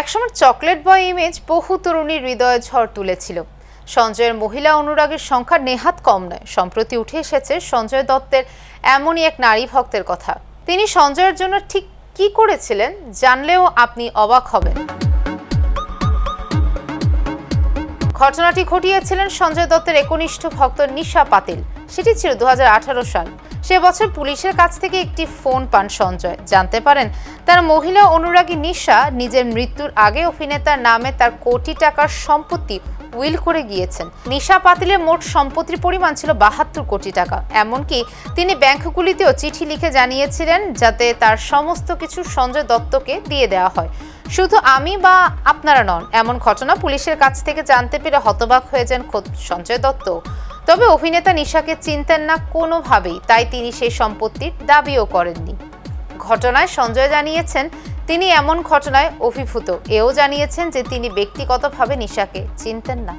একসময় chocolate boy image বহু তরুণীর হৃদয়ে ঝড় তুলেছিল। সঞ্জয়ের মহিলা অনুরাগের সংখ্যা নেহাত কম নয়, সম্প্রতি উঠে এসেছে সঞ্জয় দত্তের এমনই এক নারী ভক্তের কথা। তিনি সঞ্জয়ের জন্য ঠিক কি করেছিলেন জানলেও আপনি অবাক হবেন। ঘটনাটি ঘটিয়েছিলেন সঞ্জয় দত্তের একনিষ্ঠ ভক্ত নিশা পাতিল। সেটি ছিল দু হাজার আঠারো সাল। সে বছর পুলিশের কাছ থেকে একটি ফোন পান সঞ্জয়। জানতে পারেন, তার মহিলা অনুরাগী নিশা নিজের মৃত্যুর আগে অভিনেতার নামে তার কোটি টাকার সম্পত্তি উইল করে গিয়েছেন। নিশা পাতিলের মোট সম্পত্তির পরিমাণ ছিল বাহাত্তর কোটি টাকা। এমনকি তিনি ব্যাংকগুলিতেও চিঠি লিখে জানিয়েছিলেন, যাতে তার সমস্ত কিছু সঞ্জয় দত্তকে দিয়ে দেওয়া হয়। শুধু আমি বা আপনারা নন, এমন ঘটনা পুলিশের কাছ থেকে জানতে পেরে হতবাক হয়ে যান খোদ সঞ্জয় দত্ত। তবে অভিনেতা নিশাকে চিনতেন না কোনোভাবেই, তাই তিনি সেই সম্পত্তির দাবিও করেননি। ঘটনায় সঞ্জয় জানিয়েছেন, তিনি এমন ঘটনায় অভিভূত। এও জানিয়েছেন যে তিনি ব্যক্তিগতভাবে নিশাকে চিনতেন না।